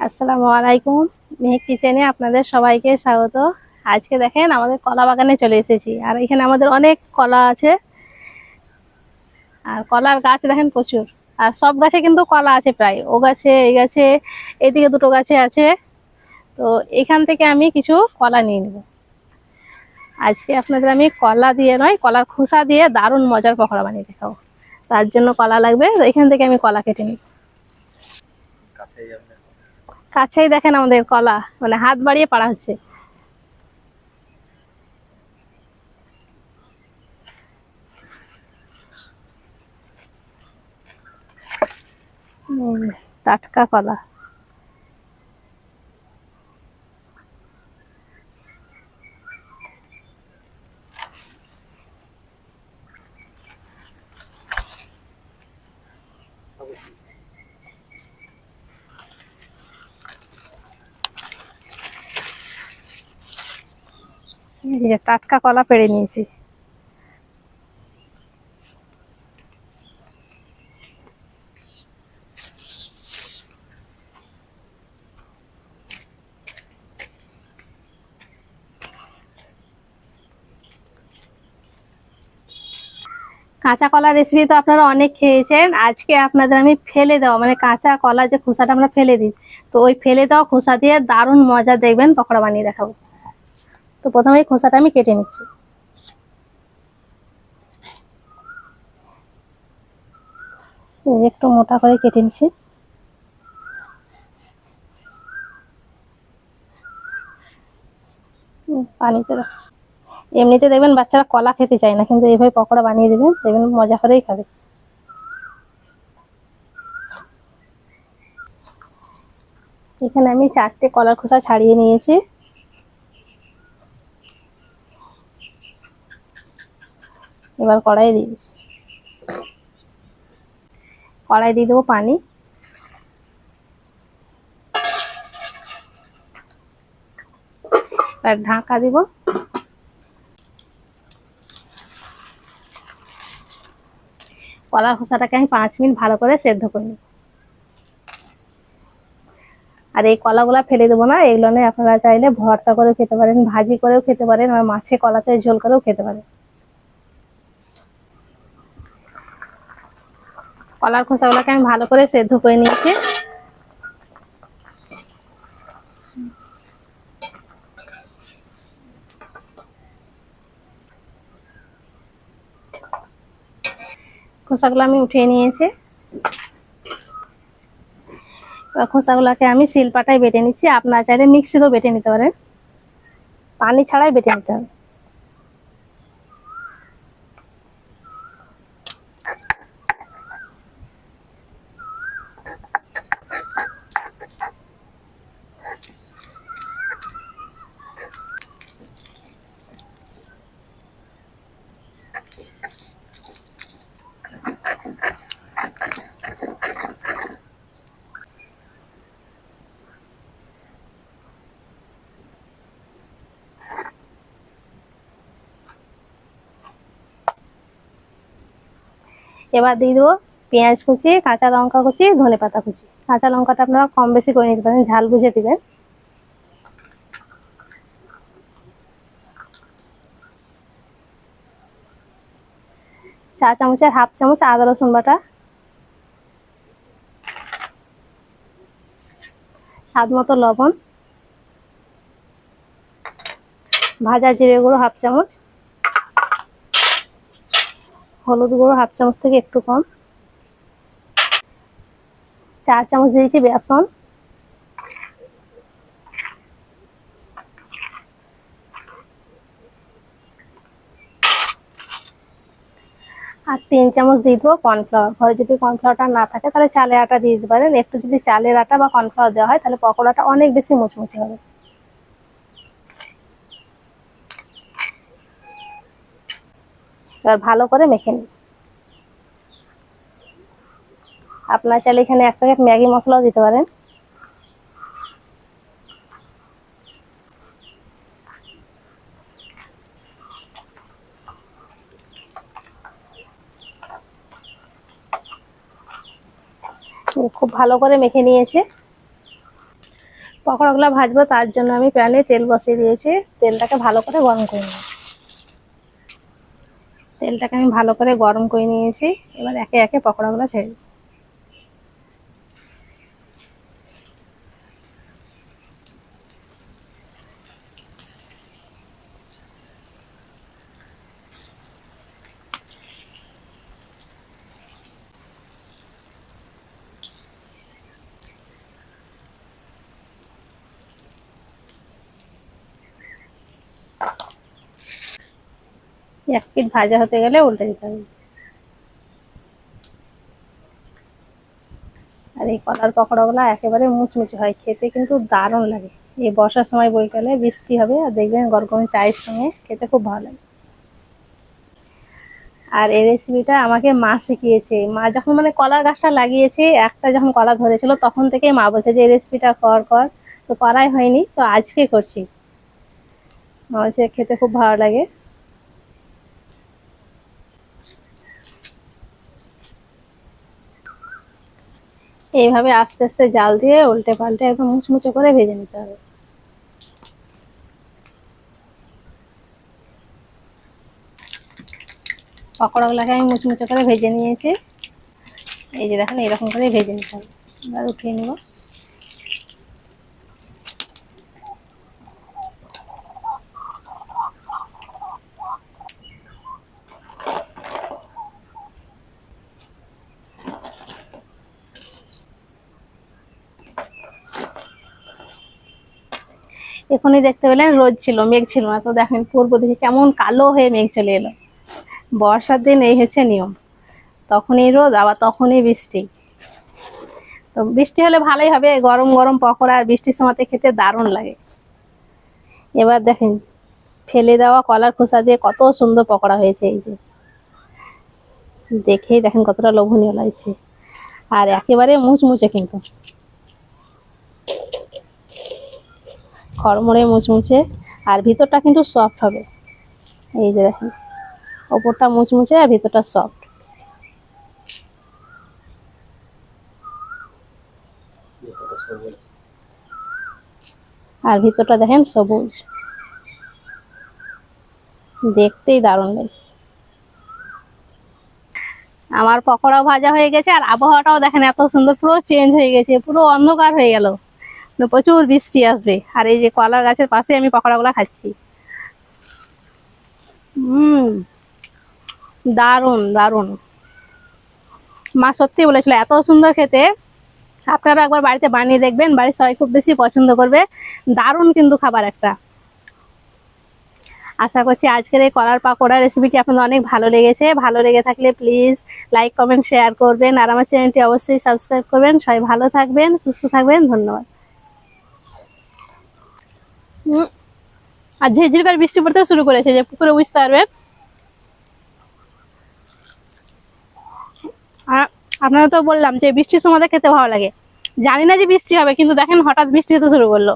আসসালামু আলাইকুম। মেহেক কিচেনে আপনাদের সবাইকে স্বাগত। আজকে দেখেন আমাদের কলা বাগানে চলে এসেছি। আর এখানে আমাদের অনেক কলা আছে। আর কলার গাছ দেখেন প্রচুর। আর সব গাছে কিন্তু কলা আছে প্রায়। ও গাছে, এই গাছে, এদিকে দুটো গাছে আছে। তো এখান থেকে আমি কিছু কলা নিয়ে নেব। আজকে আপনাদের আমি কলা দিয়ে নয়, কলার খোসা দিয়ে দারুণ মজার পকোড়া বানিয়ে দেখাবো। তার জন্য কলা লাগবে। এখান থেকে আমি কলা কেটে নিই কাছেই দেখেন আমাদের কলা মানে হাত বাড়িয়ে পাড়া হচ্ছে। টাটকা কলা। যে টাটকা কলা পেড়ে নিয়েছি। কাঁচা কলা রেসিপি তো আপনারা অনেক খেয়েছেন। আজকে আপনাদের আমি ফেলে দেওয়া মানে কাঁচা কলা যে খোসাটা আমরা ফেলে দিই, তো ওই ফেলে দেওয়া খোসা দিয়ে দারুণ মজা দেখবেন, পকোড়া বানিয়ে দেখাবো। তো প্রথমে এই খোসাটা আমি কেটে নিচ্ছি। একটু মোটা করে কেটে নিচ্ছি। পানিতে রাখছি। এমনিতে দেখবেন বাচ্চারা কলা খেতে চায় না, কিন্তু এইভাবে পকোড়া বানিয়ে দেবেন, দেখবেন মজা করেই খাবে। এখানে আমি চারটে কলার খোসা ছাড়িয়ে নিয়েছি। এবার কড়াই দিয়েছি কড়াই দিয়ে দেবো পানি। এবার ঢাকা দিব। কলার খোসাটাকে আমি পাঁচ মিনিট ভালো করে সেদ্ধ করে আর এই কলাগুলা ফেলে দেবো না, এগুলো নিয়ে আপনারা চাইলে ভর্তা করেও খেতে পারেন, ভাজি করেও খেতে পারেন, আর মাছে কলাতে ঝোল করেও খেতে পারেন। কলার খোসাগুলোকে আমি ভালো করে সেদ্ধ করে নিয়েছি। খোসাগুলো আমি উঠিয়ে নিয়েছি। খোসাগুলোকে আমি শিলপাটায় বেটে নিচ্ছি। আপনার চাইলে মিক্সিতেও বেটে নিতে পারেন। পানি ছাড়াই বেটে নিতে হবে। এবার দিয়ে দেবো পেঁয়াজ কুচি, কাঁচা লঙ্কা কুচি, ধনে পাতা কুচি। কাঁচা লঙ্কাটা আপনারা কম বেশি করে নিতে পারেন, ঝাল বুঝে দেবেন। চা চামচের হাফ চামচ আদা রসুন বাটা। স্বাদ মতো লবণ। ভাজা জিরে গুঁড়ো হাফ চামচ। হলুদ গুঁড়ো হাফ চামচ থেকে একটু কম। চার চামচ দিয়েছি বেসন। আর তিন চামচ দিয়ে দেবো কর্নফ্লাওয়ার। ঘরে যদি কর্নফ্লাওয়ারটা না থাকে, তাহলে চালের আটা দিয়ে দিতে পারেন। একটু যদি চালের আটা বা কর্নফ্লাওয়ার দেওয়া হয়, তাহলে পকোড়াটা অনেক বেশি মুচমুচে হবে। এবার ভালো করে মেখে নিন। আপনার চাইলে এখানে এক প্যাকেট ম্যাগি মশলাও দিতে পারেন। খুব ভালো করে মেখে নিয়েছে। পকোড়াগুলো ভাজবো, তার জন্য আমি প্যানে তেল বসিয়ে দিয়েছি। তেলটাকে ভালো করে গরম করে নেব তেলটাকে আমি ভালো করে গরম করে নিয়েছি। এবার একে একে পকোড়াগুলো ছেড়ে এক পিঠ ভাজা হতে গেলে উল্টে দিতে হবে। আর এই কলার পকোড়াগুলো একেবারে মুচমুচে হয়, খেতে কিন্তু দারুণ লাগে। এই বর্ষার সময় বইকালে বৃষ্টি হবে আর দেখবেন গরম চায়ের সঙ্গে খেতে খুব ভালো লাগে। আর এই রেসিপিটা আমাকে মা শিখিয়েছে। মা যখন মানে কলার গাছটা লাগিয়েছে, একটা যখন কলা ধরেছিল, তখন থেকে মা বলছে যে, এই রেসিপিটা কর কর। তো করাই হয়নি, তো আজকে করছি। মা বলছে, খেতে খুব ভালো লাগে। এইভাবে আস্তে আস্তে জাল দিয়ে উল্টে পাল্টে একদম মুচমুচে করে ভেজে নিতে হবে। পকোড়াগুলোকে আমি মুচমুচে করে ভেজে নিয়েছি। এই যে দেখেন এরকম করে ভেজে নিতে হবে। এবার উঠিয়ে নেব। এখনই দেখতে পেলেন রোদ ছিল, মেঘ ছিল না। তো দেখেন, পূর্ব দিকে কেমন কালো হয়ে মেঘ চলে এলো। বর্ষার দিন এই হচ্ছে নিয়ম। তখনই রোদ, আবার তখনই বৃষ্টি। তো বৃষ্টি হলে ভালোই হবে, গরম গরম পকোড়া আর বৃষ্টির সময়তে খেতে দারুণ লাগে। এবার দেখেন, ফেলে দেওয়া কলার খোসা দিয়ে কত সুন্দর পকোড়া হয়েছে এই যে। দেখেই দেখেন কতটা লোভনীয় লাগছে। আর একেবারে মুচমুচে কিন্তু। খড়মড়ে মুচমুচে, আর ভিতরটা কিন্তু সফট হবে। এই যে দেখেন, ওপরটা মুচমুচে আর ভিতরটা সফট আর ভিতরটা দেখেন সবুজ। দেখতেই দারুণ লাগছে। আমার পকোড়াও ভাজা হয়ে গেছে, আর আবহাওয়াটাও দেখেন এত সুন্দর, পুরো চেঞ্জ হয়ে গেছে, পুরো অন্ধকার হয়ে গেল। প্রচুর বৃষ্টি আসবে। আর এই যে কলার গাছের পাশে আমি পকোড়াগুলো খাচ্ছি। হুম, দারুণ দারুণ। মা সত্যি বলেছিল, এত সুন্দর খেতে। আপনারা একবার বাড়িতে বানিয়ে দেখবেন, বাড়ির সবাই খুব বেশি পছন্দ করবে। দারুণ কিন্তু খাবার একটা। আশা করছি আজকের এই কলার পাকোড়া রেসিপিটি আপনাদের অনেক ভালো লেগেছে। ভালো লেগে থাকলে প্লিজ লাইক কমেন্ট শেয়ার করবেন। আর আমার চ্যানেলটি অবশ্যই সাবস্ক্রাইব করবেন। সবাই ভালো থাকবেন, সুস্থ থাকবেন। ধন্যবাদ। আর ঝিরঝির করে বৃষ্টি পড়তে শুরু করেছে যে পুকুরে বুঝতে পারবে। আপনারা তো বললাম যে বৃষ্টির সময় খেতে ভালো লাগে। জানি না যে বৃষ্টি হবে, কিন্তু দেখেন হঠাৎ বৃষ্টি হতে শুরু করল।